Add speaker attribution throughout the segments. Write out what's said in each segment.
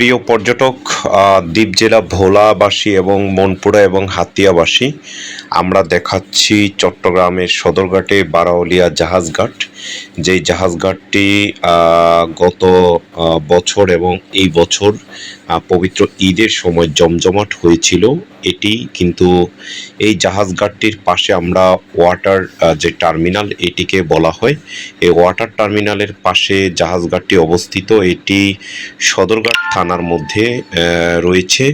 Speaker 1: প্রিয় পর্যটক দ্বীপ জেলা ভোলাবাসী এবং মনপুরা এবং হাতিয়াবাসী, আমরা দেখাচ্ছি চট্টগ্রামের সদরঘাটে বারাউলিয়া জাহাজঘাট। যেই জাহাজঘাটটি গত বছর এবং এই বছর পবিত্র ঈদের সময় জমজমাট হয়েছিল। এটি কিন্তু এই জাহাজঘাটটির পাশে আমরা ওয়াটার যে টার্মিনাল, এটিকে বলা হয়। এই ওয়াটার টার্মিনালের পাশে জাহাজঘাটটি অবস্থিত। এটি সদরঘাট থানার মধ্যে রয়েছে।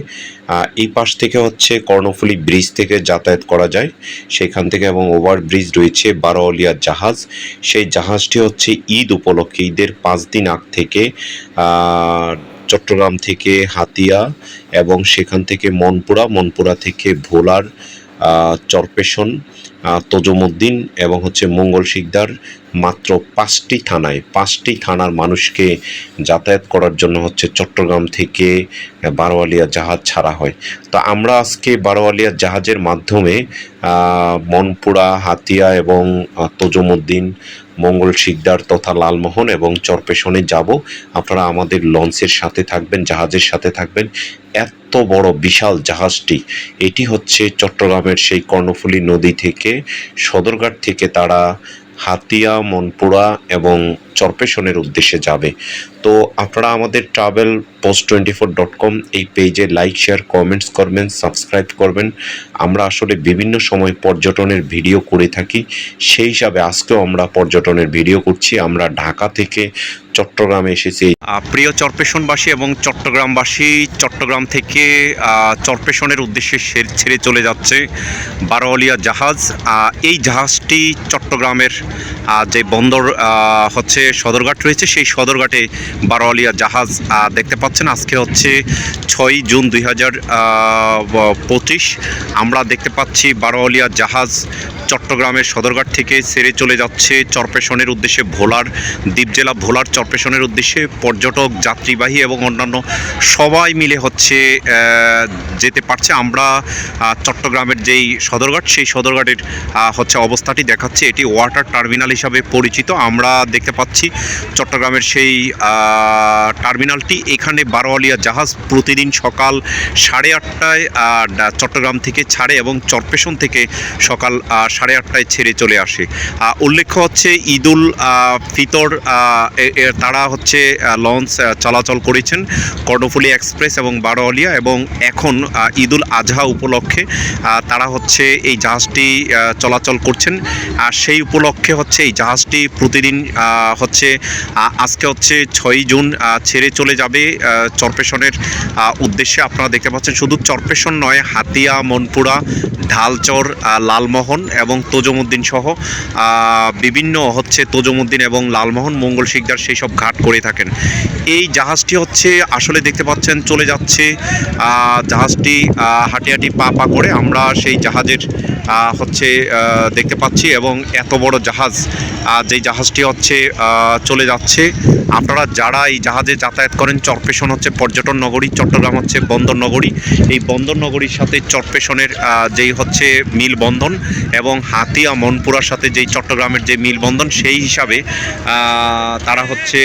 Speaker 1: এই পাশ থেকে হচ্ছে কর্ণফুলী ব্রিজ থেকে যাতায়াত করা যায়। সেখান থেকে এবং ওভার ব্রিজ রয়েছে বারোয়ালিয়া জাহাজ। সেই জাহাজটি হচ্ছে ঈদ উপলক্ষে, ঈদের পাঁচ দিন আগ থেকে চট্টগ্রাম থেকে হাতিয়া এবং সেখান থেকে মনপুরা মনপুরা থেকে ভোলার চরপেশন তজুমুদ্দিন এবং হচ্ছে মঙ্গল শিকদার মাত্র পাঁচটি থানায়, পাঁচটি থানার মানুষকে যাতায়াত করার জন্য হচ্ছে চট্টগ্রাম থেকে বারোয়ালিয়া জাহাজ ছাড়া হয়। তো আমরা আজকে বারোয়ালিয়া জাহাজের মাধ্যমে মনপুরা, হাতিয়া এবং তোজমুদ্দিন, মঙ্গল শিকদার তথা লালমোহন এবং চরপেশনে যাব। আপনারা আমাদের লঞ্চের সাথে থাকবেন, জাহাজের সাথে থাকবেন। এত বড় বিশাল জাহাজটি। এটি হচ্ছে চট্টগ্রামের সেই কর্ণফুলী নদী থেকে সদরঘাট থেকে তারা হাতিয়া, মনপুরা এবং চরপেশনের উদ্দেশ্যে যাবে। তো আপনারা আমাদের travel post twenty four dot com এই পেজে লাইক শেয়ার কমেন্টস করবেন সাবস্ক্রাইব করবেন। আমরা আসলে বিভিন্ন সময় পর্যটনের ভিডিও করে থাকি। সেই হিসাবে আজকেও আমরা পর্যটনের ভিডিও করছি। আমরা ঢাকা থেকে চট্টগ্রামে এসেছি।
Speaker 2: প্রিয় চরপেশনবাসী এবং চট্টগ্রামবাসী, চট্টগ্রাম থেকে চরপেশনের উদ্দেশ্যে ছেড়ে চলে যাচ্ছে বারোয়ালিয়া জাহাজ। এই জাহাজটি চট্টগ্রামের যে বন্দর হচ্ছে সদরঘাট রয়েছে, সেই সদরঘাটে বারোয়ালিয়া জাহাজ দেখতে পাচ্ছেন। আজকে হচ্ছে ছয় জুন দুই হাজার পঁচিশ। আমরা দেখতে পাচ্ছি বারোয়ালিয়া জাহাজ চট্টগ্রামের সদরঘাট থেকে ছেড়ে চলে যাচ্ছে চরপেশনের উদ্দেশ্যে ভোলার, দ্বীপ জেলা ভোলার চরপেশনের উদ্দেশ্যে পর্যটক যাত্রীবাহী এবং অন্যান্য সবাই মিলে হচ্ছে যেতে পারছে। আমরা চট্টগ্রামের যেই সদরঘাট সেই সদরঘাটের হচ্ছে অবস্থাটি দেখাচ্ছে। এটি ওয়াটার টার্মিনাল হিসাবে পরিচিত। আমরা দেখতে পাচ্ছি চট্টগ্রামের সেই টার্মিনালটি। এখানে বারোয়ালিয়া জাহাজ প্রতিদিন সকাল সাড়ে আটটায় চট্টগ্রাম থেকে ছাড়ে এবং চরপেশন থেকে সকাল সাড়ে আটটায় ছেড়ে চলে আসে। উল্লেখ্য হচ্ছে ঈদুল ফিতর আহ, এ- এ- তারা হচ্ছে লঞ্চ চলাচল করেছেন কর্ণফুলী এক্সপ্রেস এবং বারোয়ালিয়া এবং এখন ঈদুল আজহা উপলক্ষে তারা হচ্ছে এই জাহাজটি চলাচল করছেন। আর সেই উপলক্ষে হচ্ছে এই জাহাজটি প্রতিদিন হচ্ছে আজকে হচ্ছে ছয়ই জুন ছেড়ে চলে যাবে চরপেশনের উদ্দেশ্যে আপনারা দেখতে পাচ্ছেন শুধু চরপেশন নয়, হাতিয়া, মনপুরা, ঢালচর লালমোহন এবং তোজমুদ্দিন সহ বিভিন্ন হচ্ছে তোজমুদ্দিন এবং লালমোহন, মঙ্গল শিকদার সেই সব ঘাট করে থাকেন। এই জাহাজটি হচ্ছে আসলে দেখতে পাচ্ছেন চলে যাচ্ছে জাহাজটি হাঁটি হাঁটি পা পা করে আমরা সেই জাহাজের হচ্ছে দেখতে পাচ্ছি এবং এত বড় জাহাজ যেই জাহাজটি হচ্ছে চলে যাচ্ছে। আপনারা যারা এই জাহাজে যাতায়াত করেন, চরপেশন হচ্ছে পর্যটন নগরী, চট্টগ্রাম হচ্ছে বন্দর নগরী। এই বন্দর নগরীর সাথে চরপেশনের যেই হচ্ছে মিল বন্ধন এবং হাতিয়া মনপুরার সাথে যেই চট্টগ্রামের যে মিল বন্ধন সেই হিসাবে তারা হচ্ছে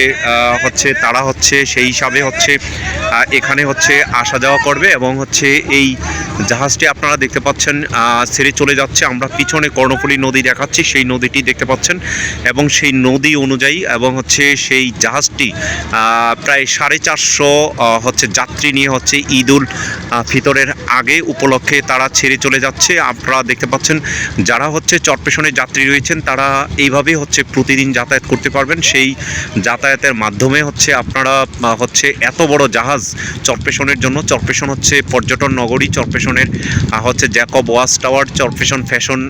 Speaker 2: হচ্ছে, তারা হচ্ছে, সেই হিসাবে হচ্ছে এখানে হচ্ছে আসা যাওয়া করবে এবং হচ্ছে এই জাহাজটি আপনারা দেখতে পাচ্ছেন ছেড়ে চলে যাচ্ছে। আমরা পিছনে কর্ণফুলী নদী দেখাচ্ছি সেই নদীটি দেখতে পাচ্ছেন। এবং সেই নদী অনুযায়ী এবং হচ্ছে সেই জাহাজটি প্রায় সাড়ে চারশো হচ্ছে যাত্রী নিয়ে হচ্ছে ঈদুল আহ, ফিতরের আগে উপলক্ষে তারা ছেড়ে চলে যাচ্ছে। আপনারা দেখতে পাচ্ছেন যারা হচ্ছে চরপেশনের যাত্রী রয়েছেন তারা এইভাবে হচ্ছে প্রতিদিন যাতায়াত করতে পারবেন। সেই যাতায়াতের মাধ্যমে হচ্ছে আপনারা হচ্ছে এত বড় জাহাজ চরপেশনের জন্য চরপেশন হচ্ছে পর্যটন নগরী চরপেশনের আহ, হচ্ছে জ্যাকব ওয়াচ টাওয়ার চরপেশন ফ্যাশন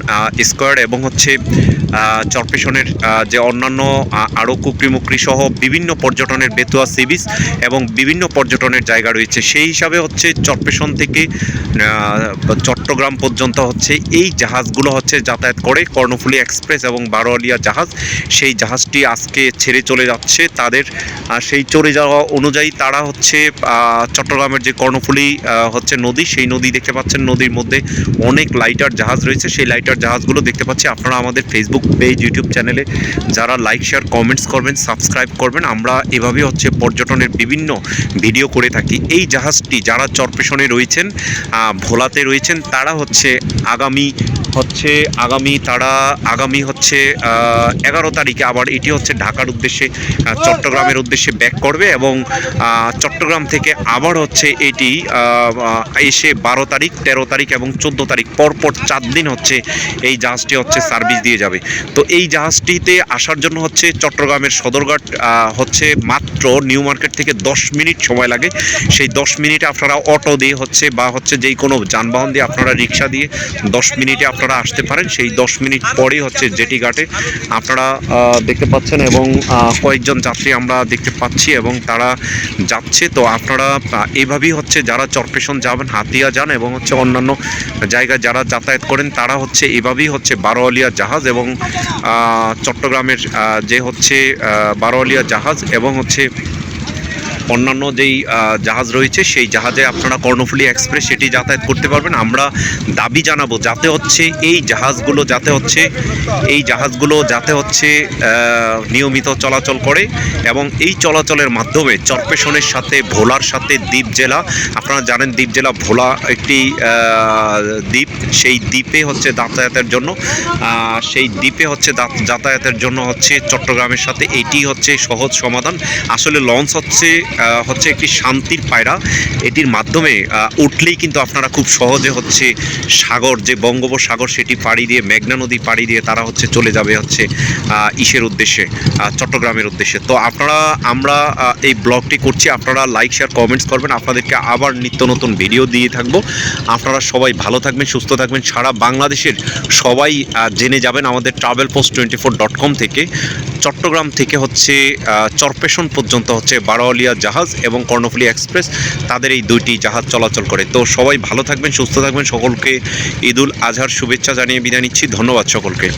Speaker 2: স্কোয়ার এবং হচ্ছে আহ, যে অন্যান্য আরও কুকরি সহ বিভিন্ন পর্যটনের বেতুয়া সি বিচ এবং বিভিন্ন পর্যটনের জায়গা রয়েছে। সেই হিসাবে হচ্ছে চরপেশন থেকে চট্টগ্রাম পর্যন্ত হচ্ছে এই জাহাজগুলো হচ্ছে যাতায়াত করে কর্ণফুলী এক্সপ্রেস এবং বারোয়ালিয়া জাহাজ। সেই জাহাজটি আজকে ছেড়ে চলে যাচ্ছে তাদের সেই চলে যাওয়া অনুযায়ী তারা হচ্ছে চট্টগ্রামের যে কর্ণফুলী হচ্ছে নদী সেই নদী দেখতে পাচ্ছেন নদীর মধ্যে অনেক লাইটার জাহাজ রয়েছে। সেই লাইটার জাহাজগুলো দেখতে পাচ্ছি আপনারা আমাদের ফেসবুক পেজ ইউটিউব চ্যানেলে যারা লাইক শেয়ার কমেন্টস করবেন সাবস্ক্রাইব করবেন, আমরা এভাবে হচ্ছে পর্যটনের বিভিন্ন ভিডিও করে থাকি। এই জাহাজটি যারা চরপেশনে রয়েছেন ভোলাতে রয়েছেন, তারা হচ্ছে আগামী হচ্ছে, আগামী তারা, আগামী হচ্ছে এগারো তারিখে আবার এটি হচ্ছে ঢাকার উদ্দেশ্যে চট্টগ্রামের উদ্দেশ্যে ব্যাক করবে এবং চট্টগ্রাম থেকে আবার হচ্ছে এটি এসে বারো তারিখ, তেরো তারিখ এবং চোদ্দ তারিখ পরপর চার দিন হচ্ছে এই জাহাজটি হচ্ছে সার্ভিস দিয়ে যাবে। তো এই জাহাজটিতে আসার জন্য হচ্ছে চট্টগ্রামের সদরঘাট হচ্ছে মাত্র নিউ মার্কেট থেকে দশ মিনিট সময় লাগে। সেই দশ মিনিটে আপনারা অটো দিয়ে হচ্ছে বা হচ্ছে যেই কোনো যানবাহন দিয়ে আপনারা রিক্সা দিয়ে দশ মিনিটে আপনারা আসতে পারেন। সেই দশ মিনিট পরে হচ্ছে জেটি ঘাটে আপনারা দেখতে পাচ্ছেন এবং কয়েকজন যাত্রী আমরা দেখতে পাচ্ছি এবং তারা যাচ্ছে। তো আপনারা আহ, এইভাবেই হচ্ছে যারা চরপেশন যাবেন হাতিয়া যান এবং হচ্ছে অন্যান্য জায়গায় যারা যাতায়াত করেন তারা হচ্ছে এভাবেই হচ্ছে বারোয়ালিয়া জাহাজ এবং চট্টগ্রামের যে হচ্ছে বারোয়ালিয়া জাহাজ এবং হচ্ছে অন্যান্য যেই জাহাজ রয়েছে, সেই জাহাজে আপনারা কর্ণফুলী এক্সপ্রেস সেটি যাতায়াত করতে পারবেন। আমরা দাবি জানাব, যাতে হচ্ছে এই জাহাজগুলো, যাতে হচ্ছে এই জাহাজগুলো যাতে হচ্ছে নিয়মিত চলাচল করে এবং এই চলাচলের মাধ্যমে চরপেশনের সাথে, ভোলার সাথে দ্বীপ জেলা, আপনারা জানেন দ্বীপ জেলা ভোলা একটি দ্বীপ, সেই দ্বীপে হচ্ছে যাতায়াতের জন্য সেই দ্বীপে হচ্ছে যাতায়াতের জন্য হচ্ছে চট্টগ্রামের সাথে, এটি হচ্ছে সহজ সমাধান। আসলে লঞ্চ হচ্ছে হচ্ছে একটি শান্তির পায়রা। এটির মাধ্যমে উঠলেই কিন্তু আপনারা খুব সহজে হচ্ছে সাগর, যে বঙ্গোপসাগর, সেটি পাড়ি দিয়ে, মেঘনা নদী পাড়ি দিয়ে তারা হচ্ছে চলে যাবে হচ্ছে ইসের উদ্দেশ্যে চট্টগ্রামের উদ্দেশ্যে। তো আপনারা, আমরা এই ব্লগটি করছি। আপনারা লাইক শেয়ার কমেন্টস করবেন। আপনাদেরকে আবার নিত্য নতুন ভিডিও দিয়ে থাকব। আপনারা সবাই ভালো থাকবেন, সুস্থ থাকবেন। সারা বাংলাদেশের সবাই জেনে যাবেন আমাদের travel post twenty four dot com থেকে। চট্টগ্রাম থেকে হচ্ছে চরপেশন পর্যন্ত হচ্ছে বারোয়ালিয়া জাহাজ এবং কর্ণফুলি এক্সপ্রেস তাদের এই দুইটি জাহাজ চলাচল করে। তো সবাই ভালো থাকবেন, সুস্থ থাকবেন। সকলকে ঈদুল আজহার শুভেচ্ছা জানিয়ে বিদায় নিচ্ছি। ধন্যবাদ সকলকে।